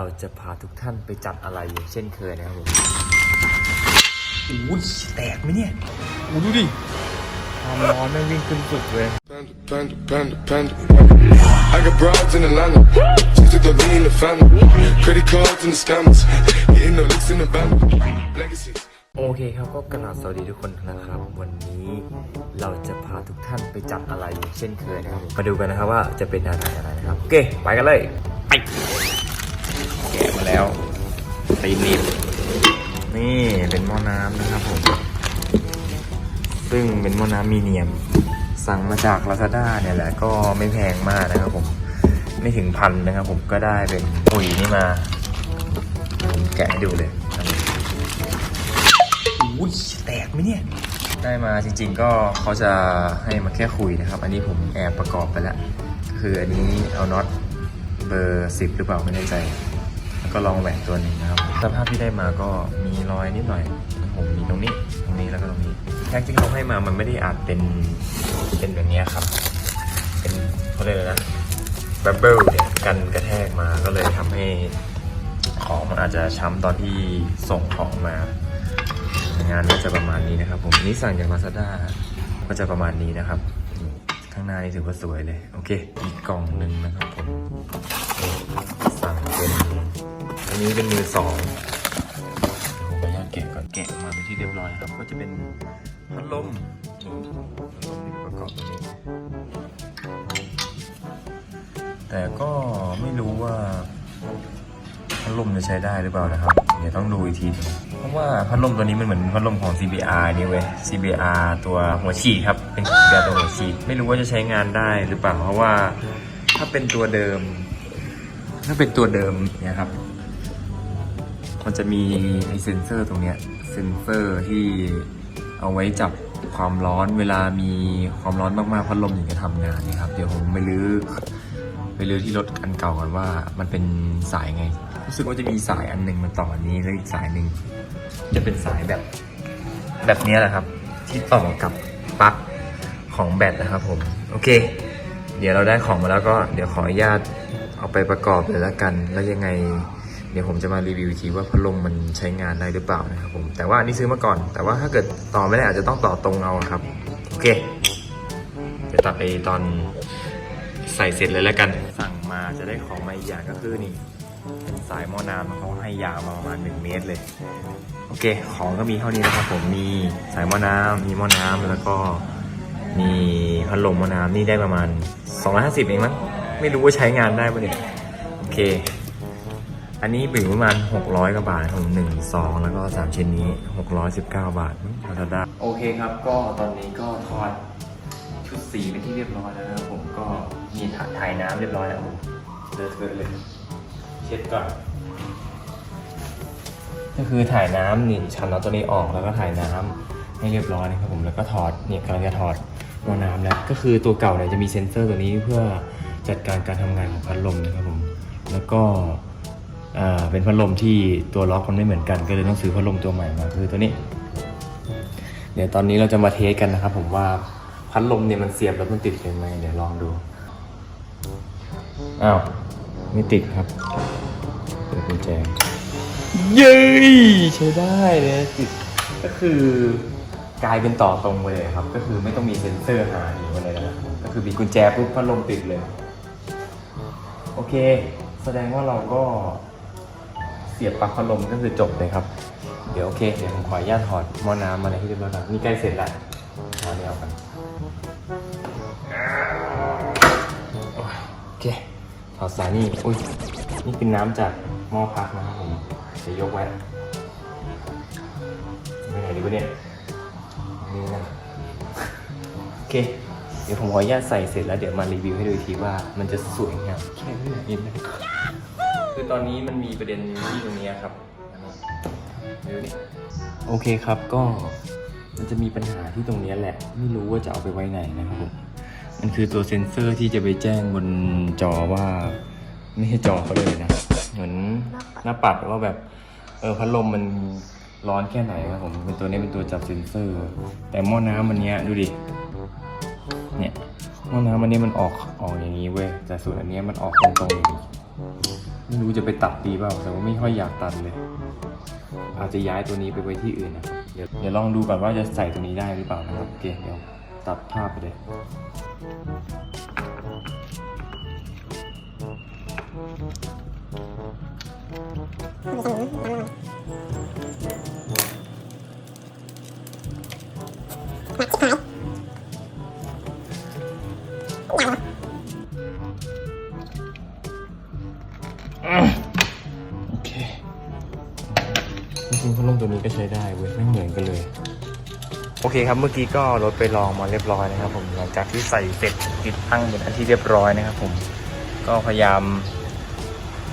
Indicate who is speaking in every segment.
Speaker 1: เราจะพาทุกท่านไปจัดอะไรอย่างเช่นเคยนะครับผมอุ้ยแตกไหมเนี่ยอู้ดูดิความร้อนไม่งวิ่งขึ้นสุดเลย
Speaker 2: Panda, panda, panda, panda. I got broads in Atlanta. Just took the lean in the family. Credit cards and the scammers. Hitting the licks in the band. Legacies.
Speaker 1: โอเคครับก็กราบสวัสดีทุกคนนะครับ วันนี้เราจะพาทุกท่านไปจัดอะไรอย่างเช่นเคยนะครับผมมาดูกันนะครับว่าจะเป็นอะไรอะไรนะครับ โอเค ไปกันเลย ไป แกะมาแล้วตีนิบนี่เป็นหม้อน้ำนะครับผม ซึ่งเป็นหม้อน้ำมีเนียม สั่งมาจาก Lazada เนี่ยแหละก็ไม่แพงมากนะครับผม ไม่ถึงพันนะครับผมก็ได้เป็นปุ๋ยนี่มาผมแกะให้ดูเลยอุ้ยแตกไหมเนี่ย ได้มาจริงๆก็เขาจะให้มาแค่คุยนะครับ อันนี้ผมแอบประกอบไปแล้ว คืออันนี้เอาน็อตเบอร์สิบหรือเปล่าไม่แน่ใจ ก็ลองแหวนตัวหนึ่งนะครับ สภาพที่ได้มาก็มีรอยนิดหน่อยผมมีตรงนี้ตรงนี้แล้วก็ตรงนี้แท็กที่เขาให้มามันไม่ได้อาจเป็นเป็นแบบนี้ครับ เป็นเขาเรียกอะไรนะบับเบิลเนี่ยกันกระแทกมาก็เลยทำให้ของมันอาจจะช้ำตอนที่ส่งของมา งานน่าจะประมาณนี้นะครับ ผมนี่สั่งจาก Lazada ก็จะประมาณนี้นะครับ ข้างหน้านี่ถือว่าสวยเลย โอเค อีกกล่องหนึ่งนะครับผมสั่งเป็น อันนี้เป็นมือสองเดี๋ยวผมขออนุญาตแกะก่อนแกะออกมาเป็นที่เรียบร้อยครับ ก็จะเป็นพัดลมพัดลมนี่ประกอบตรงนี้ แต่ก็ไม่รู้ว่าพัดลมจะใช้ได้หรือเปล่านะครับ เดี๋ยวต้องดูอีกที เพราะว่าพัดลมตัวนี้มันเหมือนพัดลมของ CBR นี่เว้ย CBR ตัวหัวฉีดครับ เป็น CBR ตัวหัวฉีดไม่รู้ว่าจะใช้งานได้หรือเปล่า เพราะว่าถ้าเป็นตัวเดิม ถ้าเป็นตัวเดิมเนี่ยครับ มันจะมีไอเซนเซอร์ตรงเนี้ยเซนเซอร์ที่เอาไว้จับความร้อนเวลามีความร้อนมากๆพัดลมถึงจะทำงานนะครับ เดี๋ยวผมไปรื้อไปรื้อที่รถอันเก่าก่อนว่ามันเป็นสายไง รู้สึกว่าจะมีสายอันหนึ่งมันต่ออันนี้แล้วอีกสายหนึ่งจะเป็นสายแบบ แบบนี้แหละครับ ที่ต่อกับปลั๊กของแบตนะครับผมโอเค เดี๋ยวเราได้ของมาแล้วก็เดี๋ยวขออนุญาตเอาไปประกอบเลยแล้วกัน แล้วยังไง เดี๋ยวผมจะมารีวิวทีว่าพัดลมมันใช้งานได้หรือเปล่านะครับผมแต่ว่าอันนี้ซื้อมาก่อน แต่ว่าถ้าเกิดต่อไม่ได้อาจจะต้องต่อตรงเอาครับโอเคเดี๋ยวตัดไปตอนใส่เสร็จเลยแล้วกัน สั่งมาจะได้ของมาอีกอย่างก็คือนี่เป็นสายหม้อน้ำเขาให้ยาวมาประมาณ1เมตรเลย โอเค ของก็มีเท่านี้นะครับผมมีสายหม้อน้ำมีหม้อน้ำแล้วก็มีพัดลมหม้อน้ำนี่ได้ประมาณ 250 เองมั้งไม่รู้ว่าใช้งานได้ปะเนี่ยโอเค อันนี้อยู่ประมาณ 600 กว่าบาทผมหนึ่งสองแล้วก็สามชิ้นนี้ 619 บาทลาซาด้าโอเคครับ ก็ตอนนี้ก็ทอดชุดสีเป็นที่เรียบร้อยแล้วนะครับผมก็มีถ่ายน้ำเรียบร้อยแล้วโอ้โหเลอะเทอะเลยเช็ดก่อนก็คือถ่ายน้ำนี่ชั้นเอาตัวนี้ออกแล้วก็ถ่ายน้ำให้เรียบร้อยนะครับผมแล้วก็ถอดเนี่ยกำลังจะถอดหม้อน้ำแล้วก็คือตัวเก่าเนี่ยจะมีเซ็นเซอร์ตัวนี้เพื่อจัดการการทำงานของพัดลมนะครับผมแล้วก็ เป็นพัดลมที่ตัวล็อกมันไม่เหมือนกัน ก็เลยต้องซื้อพัดลมตัวใหม่มาคือตัวนี้ เดี๋ยวตอนนี้เราจะมาเทสกันนะครับ ผมว่าพัดลมเนี่ยมันเสียบแล้วมันติดยังไงเดี๋ยวลองดูอ้าวไม่ติดครับเปิดกุญแจเย้ยใช้ได้เลยติดก็คือกลายเป็นต่อตรงไปเลยครับ ก็คือไม่ต้องมีเซ็นเซอร์หาอีกเลยนะก็คือมีกุญแจปุ๊บพัดลมติดเลย โอเค แสดงว่าเราก็ เสียบปลั๊กพัดลมก็คือจบเลยครับ เดี๋ยวโอเค เดี๋ยวผมขออนุญาตถอดหม้อน้ำอะไรที่เรียบร้อยแล้วนี่ใกล้เสร็จแล้วเอาเดี๋ยวกันโอเคถอดสายนี่อุ้ยนี่เป็นน้ำจากหม้อพักนะครับผมจะยกไว้ไม่ไหนดีวะเนี่ยนี่นะโอเค เดี๋ยวผมขออนุญาตใส่เสร็จแล้วเดี๋ยวมารีวิวให้ดูทีว่ามันจะสวยงามแค่ไหนนิดนึง คือตอนนี้มันมีประเด็นที่ตรงนี้ครับดูนี่โอเคครับก็มันจะมีปัญหาที่ตรงนี้แหละ ไม่รู้ว่าจะเอาไปไว้ไหนนะครับผมมันคือตัวเซ็นเซอร์ที่จะไปแจ้งบนจอว่าไม่ใช่จอเขาเลยนะเหมือนหน้าปัดว่าแบบเออพัดลมมันร้อนแค่ไหนครับผมเป็นตัวนี้เป็นตัวจับเซ็นเซอร์ แต่หม้อน้ำมันเนี้ยดูดิเนี่ยหม้อน้ำอันนี้มันออกออกอย่างนี้เว้ยแต่ส่วนอันนี้มันออกตรงๆอย่างนี้ ไม่รู้จะไปตัดดีเปล่า แต่ว่าไม่ค่อยอยากตัดเลย อาจจะย้ายตัวนี้ไปไว้ที่อื่นนะครับเดี๋ยวเดี๋ยวลองดูก่อนว่าจะใส่ตัวนี้ได้หรือเปล่านะครับโอเคเดี๋ยวตัดภาพไปเลย โอเค จริงๆพัดลมตัวนี้ก็ใช้ได้เว้ยไม่เหมือนกันเลย โอเคครับเมื่อกี้ก็รถไปลองมาเรียบร้อยนะครับ ผมหลังจากที่ใส่เสร็จติดตั้งเป็นอันที่เรียบร้อยนะครับ ผมก็พยายาม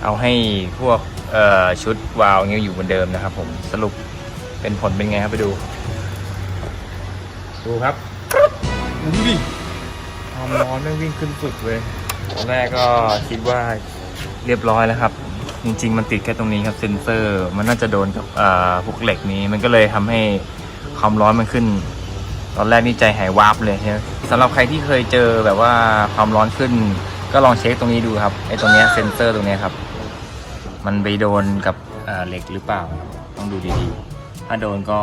Speaker 1: เอาให้พวกเอ่อชุดวาล์วเงี้ยอยู่เหมือนเดิมนะครับ ผมสรุปเป็นผลเป็นไงครับไปดู ดูครับดูดิความร้อนไม่งวิ่งขึ้นสุดเลยตอนแรกก็คิดว่า เรียบร้อยแล้วครับ จริง ๆ มันติดแค่ตรงนี้ครับเซนเซอร์มันน่าจะโดนกับพวกเหล็กนี้มันก็เลยทำให้ความร้อนมันขึ้น ตอนแรกนี่ใจหายวาบเลยใช่ไหมสำหรับใครที่เคยเจอแบบว่าความร้อนขึ้น ก็ลองเช็คตรงนี้ดูครับไอ้ตรงเนี้ยเซนเซอร์ตรงเนี้ยครับ มันไปโดนกับเหล็กหรือเปล่า ต้องดูดีๆ ถ้าโดนก็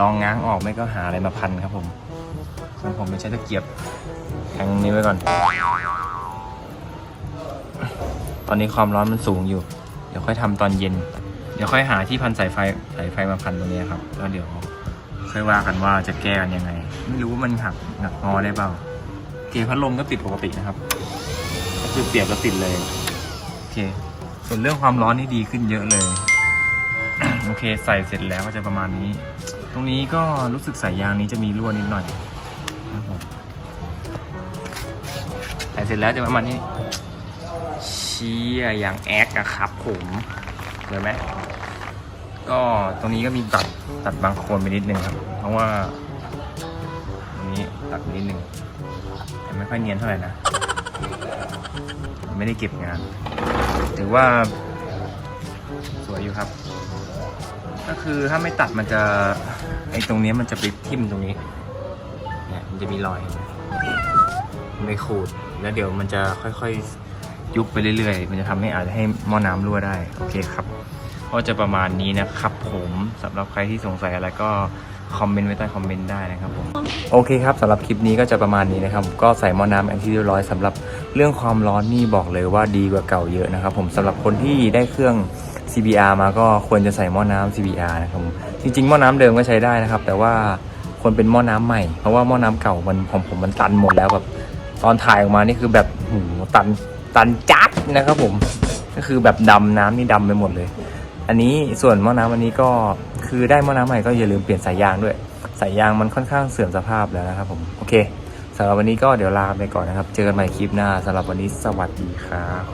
Speaker 1: ลองง้างออกไม่ก็หาอะไรมาพันครับผมส่วนผมจะใช้ตะเกียบแทงนี้ไว้ก่อน ตอนนี้ความร้อนมันสูงอยู่ เดี๋ยวค่อยทำตอนเย็น เดี๋ยวค่อยหาที่พันสายไฟสายไฟมาพันตรงนี้ครับ แล้วเดี๋ยวค่อยว่ากันว่าจะแก้กันยังไง ไม่รู้ว่ามันหักหักงอได้เปล่าเคพัดลมก็ติดปกตินะครับ ก็คือเสียบแล้วติดเลย โอเค ส่วนเรื่องความร้อนนี่ดีขึ้นเยอะเลย โอเค ใส่เสร็จแล้วก็จะประมาณนี้ ตรงนี้ก็รู้สึกสายยางนี้จะมีรั่วนิดหน่อยใส่เสร็จแล้วจะประมาณนี้ ชี่ยอย่างแอคอะครับผมเห็นไหมก็ตรงนี้ก็มีตัดตัดบางโคนไปนิดนึงครับ เพราะว่า ตรงนี้ตัดนิดนึงแต่ไม่ค่อยเนียนเท่าไหร่นะ ไม่ได้เก็บงาน ถือว่า สวยอยู่ครับ ก็คือถ้าไม่ตัดมันจะไอ้ตรงนี้มันจะไปทิ่มตรงนี้เนี่ยมันจะมีรอยไหมมันไปขูดแล้วเดี๋ยวมันจะค่อยๆ ยุบไปเรื่อยๆ มันจะทำให้อาจจะให้หม้อน้ำรั่วได้ โอเคครับ ก็จะประมาณนี้นะครับผมสำหรับใครที่สงสัยอะไรก็คอมเมนต์ไว้ใต้คอมเมนต์ได้นะครับผม โอเคครับสำหรับคลิปนี้ก็จะประมาณนี้นะครับ ก็ใส่หม้อน้ำแอนที่เรียบร้อยสำหรับเรื่องความร้อนนี่บอกเลยว่าดีกว่าเก่าเยอะนะครับผมสำหรับคนที่ได้เครื่อง CBR มาก็ควรจะใส่หม้อน้ำ CBR นะครับผมจริงๆหม้อน้ำเดิมก็ใช้ได้นะครับ แต่ว่าควรเป็นหม้อน้ำใหม่ เพราะว่าหม้อน้ำเก่ามันของผมมันตันหมดแล้วแบบตอนถ่ายออกมานี่คือแบบหูตัน ตันจัดนะครับผม ก็คือแบบดำน้ำนี่ดำไปหมดเลย อันนี้ส่วนหม้อน้ำอันนี้ก็คือได้หม้อน้ำใหม่ก็อย่าลืมเปลี่ยนสายยางด้วย สายยางมันค่อนข้างเสื่อมสภาพแล้วนะครับผมโอเคสำหรับวันนี้ก็เดี๋ยวลาไปก่อนนะครับ เจอกันใหม่คลิปหน้าสำหรับวันนี้สวัสดีครับ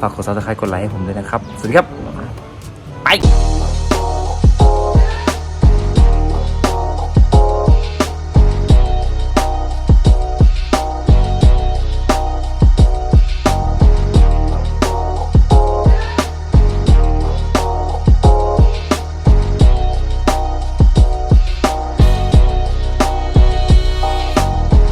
Speaker 1: ฝากกดซับสไครต์กดไลค์ให้ผมด้วยนะครับ สวัสดีครับ